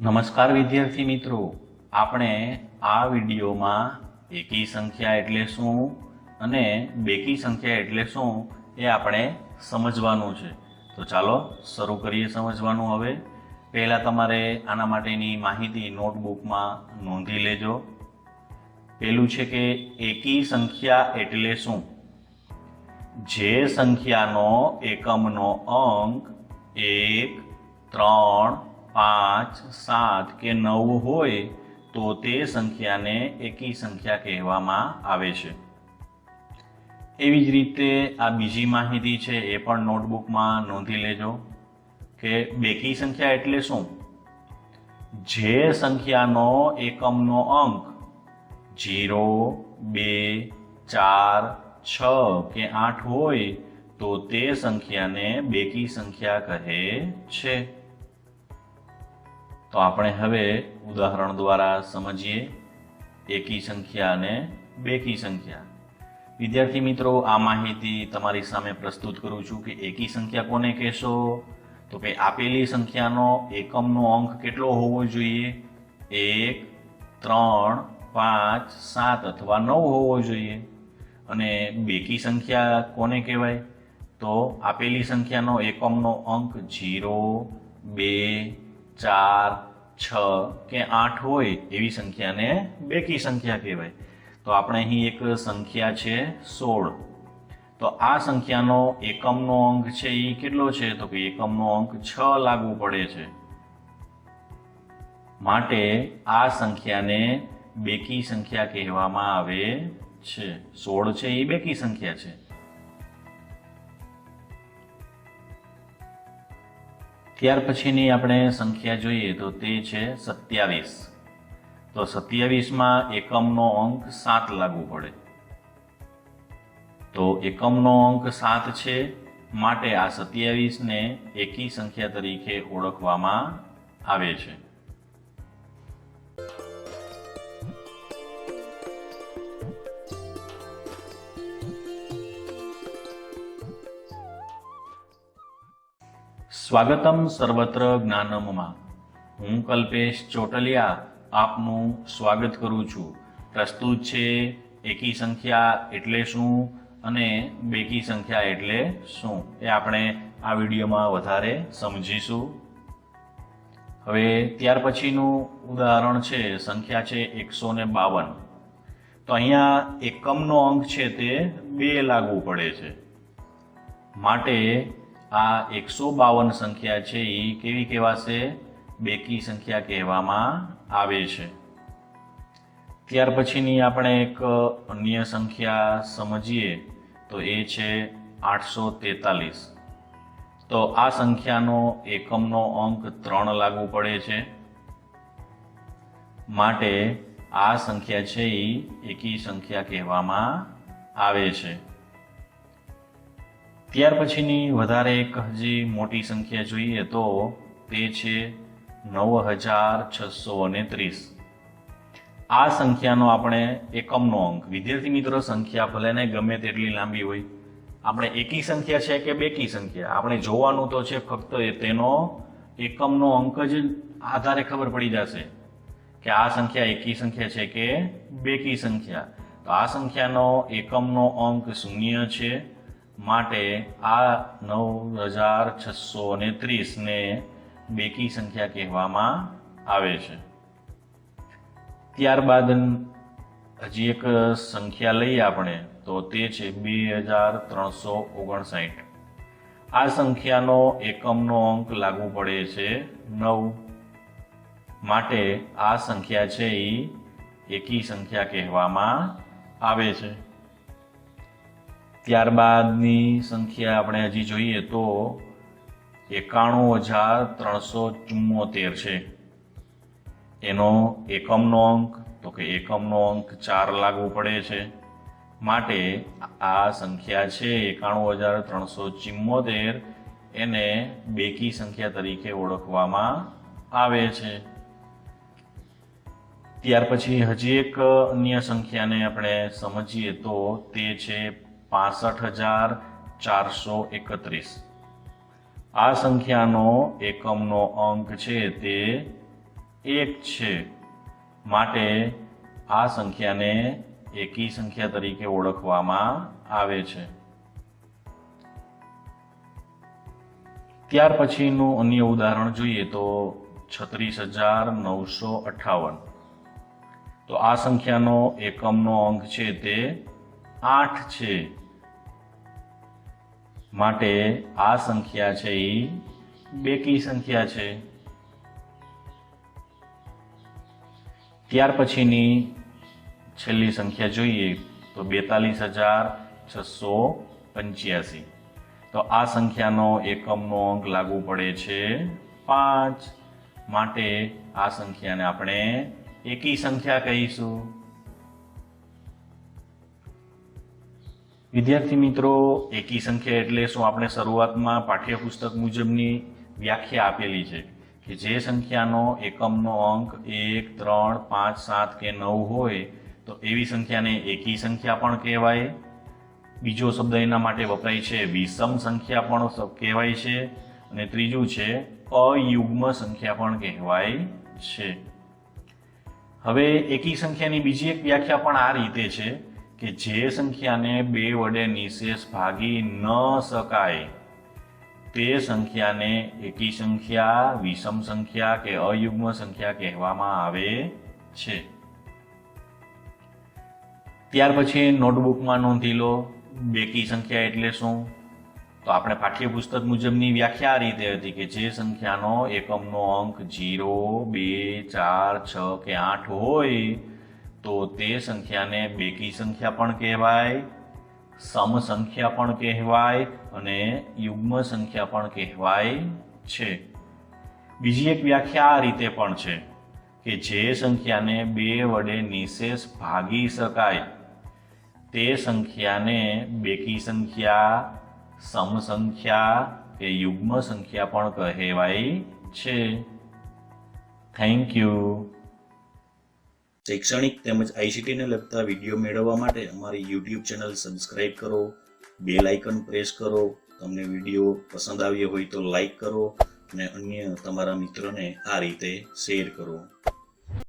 નમસ્કાર વિદ્યાર્થી મિત્રો. આપણે આ વિડીયોમાં એકી સંખ્યા એટલે શું અને બેકી સંખ્યા એટલે શું એ આપણે સમજવાનું છે. તો ચાલો શરૂ કરીએ સમજવાનું હવે. પહેલાં તમારે આના માટેની માહિતી નોટબુકમાં નોંધી લેજો. પેલું છે કે એકી સંખ્યા એટલે શું? જે સંખ્યાનો એકમનો અંક એક, ત્રણ પાંચ સાત કે નવ હોય, તો તે સંખ્યાને એકી સંખ્યા કહેવામાં આવે છે. એવી જ રીતે આ બીજી માહિતી છે એ પણ નોટબુકમાં નોંધી લેજો કે બેકી સંખ્યા એટલે શું? જે સંખ્યાનો એકમનો અંક જીરો, બે, ચાર, છ કે આઠ હોય, તો તે સંખ્યાને બેકી સંખ્યા કહે છે. તો આપણે હવે ઉદાહરણ દ્વારા સમજીએ. એકી સંખ્યા અને બેકી સંખ્યા. વિદ્યાર્થી મિત્રો, આ માહિતી તમારી સામે પ્રસ્તુત કરું છું કે એકી સંખ્યા કોને કહેશો? તો કે આપેલી સંખ્યાનો એકમનો અંક કેટલો હોવો જોઈએ? એક, ત્રણ, પાંચ, સાત અથવા નવ હોવો જોઈએ. અને બેકી સંખ્યા કોને કહેવાય? તો આપેલી સંખ્યાનો એકમનો અંક જીરો બે ચાર, છ કે આઠ હોય એવી સંખ્યાને બેકી સંખ્યા કહેવાય. તો આપણે અહીં એક સંખ્યા છે સોળ. તો આ સંખ્યાનો એકમનો અંક છે એ કેટલો છે? તો કે એકમનો અંક છ લાગુ પડે છે. માટે આ સંખ્યાને બેકી સંખ્યા કહેવામાં આવે છે. સોળ છે એ બેકી સંખ્યા છે. ત્યાર પછીની આપણે સંખ્યા જોઈએ તો તે છે સત્યાવીસ. તો સત્યાવીસમાં એકમનો અંક સાત લાગુ પડે. તો એકમનો અંક સાત છે, માટે આ સત્યાવીસને એકી સંખ્યા તરીકે ઓળખવામાં આવે છે. સ્વાગતમ સર્વત્ર જ્ઞાનમમાં. હું કલ્પેશ ચોટલિયા આપનું સ્વાગત કરું છું. પ્રસ્તુત છે એકી સંખ્યા એટલે શું અને બેકી સંખ્યા એટલે શું એ આપણે આ વિડીયોમાં વધારે સમજીશું. હવે ત્યાર પછીનું ઉદાહરણ છે, સંખ્યા છે એકસો ને બાવન. તો અહીંયા એકમનો અંક છે તે બે લાગુ પડે છે. માટે આ એકસો બાવન સંખ્યા છે એ કેવી કહેવાશે? બેકી સંખ્યા કહેવામાં આવે છે. ત્યાર પછીની આપણે એક અન્ય સંખ્યા સમજીએ, તો એ છે આઠસો તેતાલીસ. તો આ સંખ્યાનો એકમનો અંક ત્રણ લાગુ પડે છે. માટે આ સંખ્યા છે એ એકી સંખ્યા કહેવામાં આવે છે. ત્યાર પછીની વધારે એક હજી મોટી સંખ્યા જોઈએ તો તે છે નવ હજાર છસો અને ત્રીસ આ સંખ્યાનો આપણે એકમનો અંક. વિદ્યાર્થી મિત્રો, સંખ્યા ભલે ને ગમે તેટલી લાંબી હોય. આપણે એકી સંખ્યા છે કે બેકી સંખ્યા? આપણે જોવાનું તો છે ફક્ત એ તેનો એકમનો અંક જ આધારે ખબર પડી જશે કે આ સંખ્યા એકી સંખ્યા છે કે બેકી સંખ્યા. તો આ સંખ્યાનો એકમનો અંક શૂન્ય છે. માટે આ નવ હજાર છસો ને ત્રીસને બેકી સંખ્યા કહેવામાં આવે છે. ત્યારબાદ હજી એક સંખ્યા લઈએ આપણે, તો તે છે બે હજાર ત્રણસો ઓગણસાઠ. આ સંખ્યાનો એકમનો અંક લાગુ પડે છે નવ. માટે આ સંખ્યા છે એ એકી સંખ્યા કહેવામાં આવે છે. ત્યારબાદની સંખ્યા આપણે હજી જોઈએ તો એકાણું હજાર ત્રણસો ચુમ્મોતેર છે. એનો એકમનો અંક, તો કે એકમનો અંક ચાર લાગુ પડે છે. માટે આ સંખ્યા છે એકાણું હજાર ત્રણસો ચુમ્મોતેર એને બેકી સંખ્યા તરીકે ઓળખવામાં આવે છે. ત્યાર પછી હજી એક અન્ય સંખ્યાને આપણે સમજીએ તો તે છે પાસઠ હજાર ચારસો એકત્રીસ. આ સંખ્યાનો એકમનો અંક છે તે એક છે. માટે આ સંખ્યાને એકી સંખ્યા તરીકે ઓળખવામાં આવે છે. ત્યાર પછીનું અન્ય ઉદાહરણ જોઈએ તો છત્રીસ હજાર નવસો અઠાવન. તો આ સંખ્યાનો એકમનો અંક છે તે આઠ છે. માટે આ સંખ્યા છે એ બેકી સંખ્યા છે. ત્યાર પછીની છેલ્લી સંખ્યા જોઈએ તો બેતાલીસ હજાર છસો પંચ્યાસી. તો આ સંખ્યાનો એકમનો અંક લાગુ પડે છે પાંચ. માટે આ સંખ્યાને આપણે એકી સંખ્યા કહીશું. વિદ્યાર્થી મિત્રો, એકી સંખ્યા એટલે શું? આપણે શરૂઆતમાં પાઠ્યપુસ્તક મુજબની વ્યાખ્યા આપેલી છે કે જે સંખ્યાનો એકમનો અંક એક, ત્રણ, પાંચ, સાત કે નવ હોય, તો એવી સંખ્યાને એકી સંખ્યા પણ કહેવાય. બીજો શબ્દ એના માટે વપરાય છે વિષમ સંખ્યા પણ કહેવાય છે. અને ત્રીજું છે અયુગ્મ સંખ્યા પણ કહેવાય છે. હવે એકી સંખ્યાની બીજી એક વ્યાખ્યા પણ આ રીતે છે. કે જે સંખ્યાને બે વડે નિશેષ ભાગી ન શકાય, તે સંખ્યાને એકી સંખ્યા, વિષમ સંખ્યા કે અયુગ્મ સંખ્યા કહેવામાં આવે છે. ત્યાર પછી નોટબુકમાં નોંધી લો, બેકી સંખ્યા એટલે શું? તો આપણે પાઠ્યપુસ્તક મુજબની વ્યાખ્યા આ રીતે હતી કે જે સંખ્યાનો એકમનો અંક જીરો, બે, ચાર, છ કે આઠ હોય તો તે સંખ્યાને બેકી સંખ્યા પણ કહેવાય, સમ સંખ્યા પણ કહેવાય અને યુગ્મ સંખ્યા પણ કહેવાય છે. બીજી એક વ્યાખ્યા આ રીતે પણ છે કે જે સંખ્યાને બે વડે નિશેષ ભાગી શકાય. તે સંખ્યાને બેકી સંખ્યા, સમ સંખ્યા કે યુગ્મ સંખ્યા પણ કહેવાય છે. થેન્ક યુ શૈક્ષણિક તેમજ આઈસીટીને લગતા વીડિયો મેળવવા માટે અમારી યુટ્યુબ ચેનલ સબસ્ક્રાઇબ કરો, બેલ આઇકન પ્રેસ કરો, તમને વીડિયો પસંદ આવ્યો હોય તો લાઈક કરો અને અન્ય તમારા મિત્રોને આ રીતે શેર કરો.